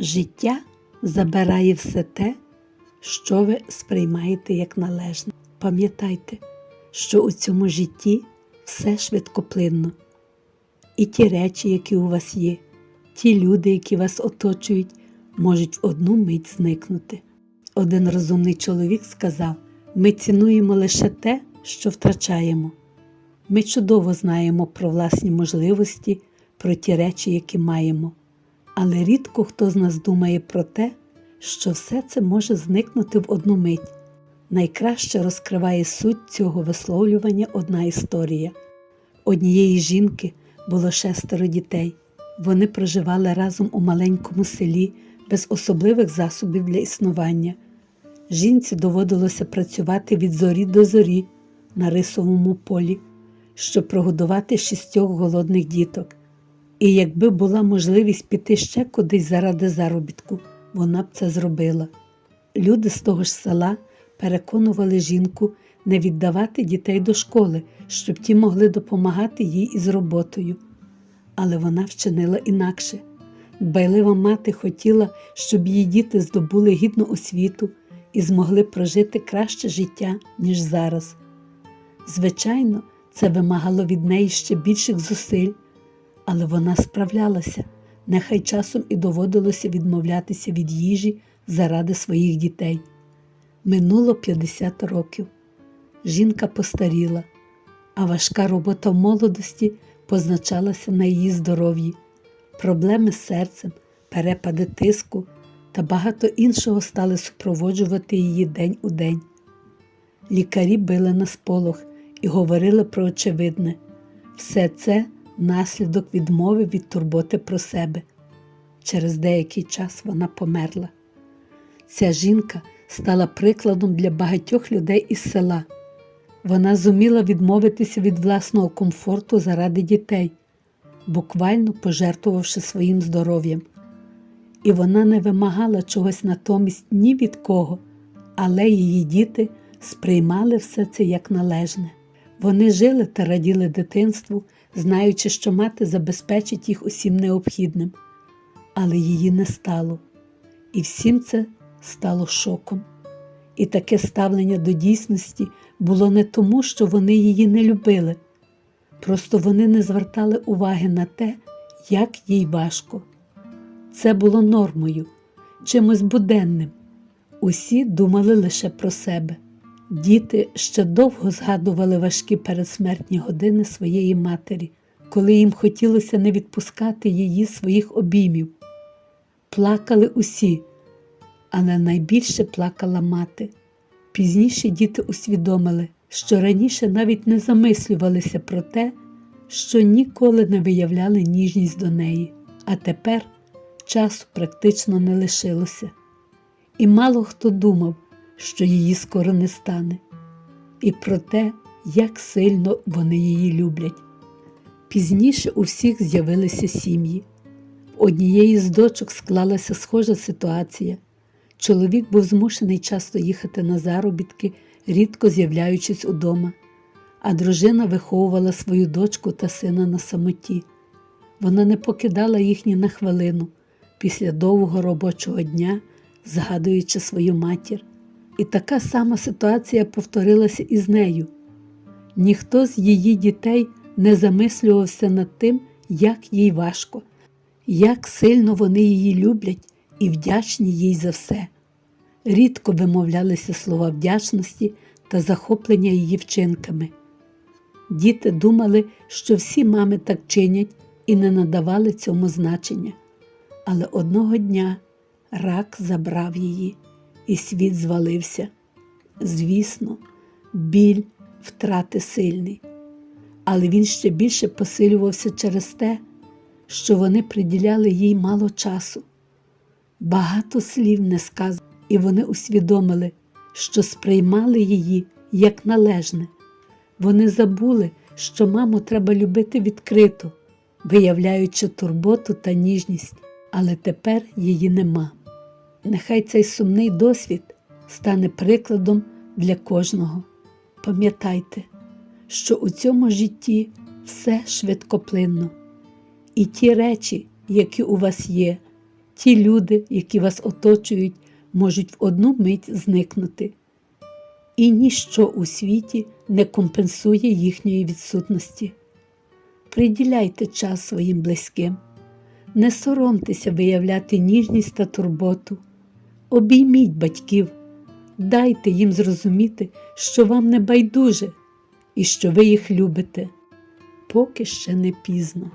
Життя забирає все те, що ви сприймаєте як належне. Пам'ятайте, що у цьому житті все швидкоплинно. І ті речі, які у вас є, ті люди, які вас оточують, можуть в одну мить зникнути. Один розумний чоловік сказав: ми цінуємо лише те, що втрачаємо. Ми чудово знаємо про власні можливості, про ті речі, які маємо. Але рідко хто з нас думає про те, що все це може зникнути в одну мить. Найкраще розкриває суть цього висловлювання одна історія. Однієї жінки було шестеро дітей. Вони проживали разом у маленькому селі без особливих засобів для існування. Жінці доводилося працювати від зорі до зорі на рисовому полі, щоб прогодувати шістьох голодних діток. І якби була можливість піти ще кудись заради заробітку, вона б це зробила. Люди з того ж села переконували жінку не віддавати дітей до школи, щоб ті могли допомагати їй із роботою. Але вона вчинила інакше. Дбайлива мати хотіла, щоб її діти здобули гідну освіту і змогли прожити краще життя, ніж зараз. Звичайно, це вимагало від неї ще більших зусиль, але вона справлялася, нехай часом і доводилося відмовлятися від їжі заради своїх дітей. Минуло 50 років. Жінка постаріла, а важка робота в молодості позначалася на її здоров'ї. Проблеми з серцем, перепади тиску та багато іншого стали супроводжувати її день у день. Лікарі били на сполох і говорили про очевидне все це наслідок відмови від турботи про себе. Через деякий час вона померла. Ця жінка стала прикладом для багатьох людей із села. Вона зуміла відмовитися від власного комфорту заради дітей, буквально пожертвувавши своїм здоров'ям. І вона не вимагала чогось натомість ні від кого, але її діти сприймали все це як належне. Вони жили та раділи дитинству, знаючи, що мати забезпечить їх усім необхідним, але її не стало. І всім це стало шоком. І таке ставлення до дійсності було не тому, що вони її не любили, просто вони не звертали уваги на те, як їй важко. Це було нормою, чимось буденним. Усі думали лише про себе. Діти ще довго згадували важкі передсмертні години своєї матері, коли їм хотілося не відпускати її своїх обіймів. Плакали усі, але найбільше плакала мати. Пізніше діти усвідомили, що раніше навіть не замислювалися про те, що ніколи не виявляли ніжність до неї, а тепер часу практично не лишилося. І мало хто думав, що її скоро не стане, і про те, як сильно вони її люблять. Пізніше у всіх з'явилися сім'ї. В однієї з дочок склалася схожа ситуація. Чоловік був змушений часто їхати на заробітки, рідко з'являючись удома, а дружина виховувала свою дочку та сина на самоті. Вона не покидала їх ні на хвилину після довгого робочого дня, згадуючи свою матір. І така сама ситуація повторилася і з нею. Ніхто з її дітей не замислювався над тим, як їй важко, як сильно вони її люблять і вдячні їй за все. Рідко вимовлялися слова вдячності та захоплення її вчинками. Діти думали, що всі мами так чинять і не надавали цьому значення. Але одного дня рак забрав її, і світ звалився. Звісно, біль втрати сильний, але він ще більше посилювався через те, що вони приділяли їй мало часу. Багато слів не сказано, і вони усвідомили, що сприймали її як належне. Вони забули, що маму треба любити відкрито, виявляючи турботу та ніжність, але тепер її нема. Нехай цей сумний досвід стане прикладом для кожного. Пам'ятайте, що у цьому житті все швидкоплинно, і ті речі, які у вас є, Ті люди, які вас оточують, можуть в одну мить зникнути, і ніщо у світі не компенсує їхньої відсутності. Приділяйте час своїм близьким, не соромтеся виявляти ніжність та турботу, обійміть батьків, дайте їм зрозуміти, що вам не байдуже і що ви їх любите, поки ще не пізно.